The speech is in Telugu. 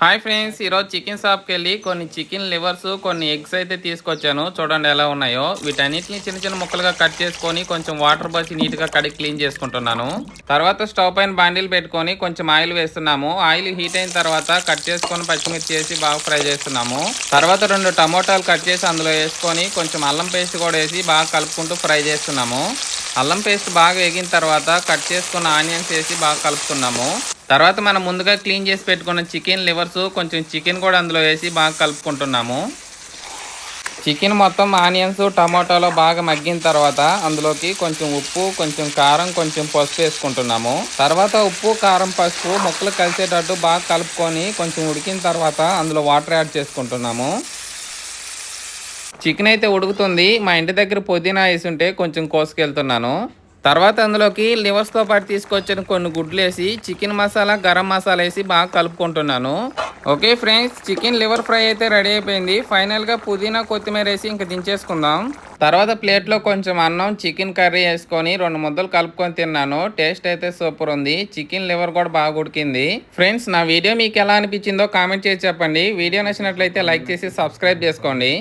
హాయ్ ఫ్రెండ్స్ ఈరోజు చికెన్ షాప్కి వెళ్ళి కొన్ని చికెన్ లివర్స్ కొన్ని ఎగ్స్ అయితే తీసుకొచ్చాను. చూడండి ఎలా ఉన్నాయో. వీటన్నిటిని చిన్న చిన్న ముక్కలుగా కట్ చేసుకొని కొంచెం వాటర్ పోసి నీట్గా కడిగి క్లీన్ చేసుకుంటున్నాను. తర్వాత స్టవ్ పైన బాండిల్ పెట్టుకొని కొంచెం ఆయిల్ వేస్తున్నాము. ఆయిల్ హీట్ అయిన తర్వాత కట్ చేసుకొని పచ్చిమిర్చి వేసి బాగా ఫ్రై చేస్తున్నాము. తర్వాత రెండు టమోటాలు కట్ చేసి అందులో వేసుకొని కొంచెం అల్లం పేస్ట్ కూడా వేసి బాగా కలుపుకుంటూ ఫ్రై చేస్తున్నాము. అల్లం పేస్ట్ బాగా వేగిన తర్వాత కట్ చేసుకున్న ఆనియన్స్ వేసి బాగా కలుపుకున్నాము. తర్వాత మనం ముందుగా క్లీన్ చేసి పెట్టుకున్న చికెన్ లివర్స్ కొంచెం చికెన్ కూడా అందులో వేసి బాగా కలుపుకుంటున్నాము. చికెన్ మొత్తం ఆనియన్స్ టమాటాలో బాగా మగ్గిన తర్వాత అందులోకి కొంచెం ఉప్పు కొంచెం కారం కొంచెం పసుపు వేసుకుంటున్నాము. తర్వాత ఉప్పు కారం పసుపు ముక్కలు కలిసేటట్టు బాగా కలుపుకొని కొంచెం ఉడికిన తర్వాత అందులో వాటర్ యాడ్ చేసుకుంటున్నాము. చికెన్ అయితే ఉడుకుతుంది. మా ఇంటి దగ్గర పుదీనా వేసి ఉంటే కొంచెం కోసుకెళ్తున్నాను. తర్వాత అందులోకి లివర్స్తో పాటు తీసుకొచ్చిన కొన్ని గుడ్లు వేసి చికెన్ మసాలా గరం మసాలా వేసి బాగా కలుపుకుంటున్నాను. Okay friends chicken liver fry అయితే రెడీ అయిపోయింది. ఫైనల్గా పుదీనా కొత్తిమీర వేసి ఇంకా దించేసుకుందాం. తర్వాత ప్లేట్లో కొంచెం అన్నం చికెన్ కర్రీ వేసుకొని రెండు ముద్దలు కలుపుకొని తిన్నాను. టేస్ట్ అయితే సూపర్ ఉంది. చికెన్ లివర్ కూడా బాగా ఉడికింది. ఫ్రెండ్స్ నా వీడియో మీకు ఎలా అనిపించిందో కామెంట్ చేసి చెప్పండి. వీడియో నచ్చినట్లయితే లైక్ చేసి సబ్స్క్రైబ్ చేసుకోండి.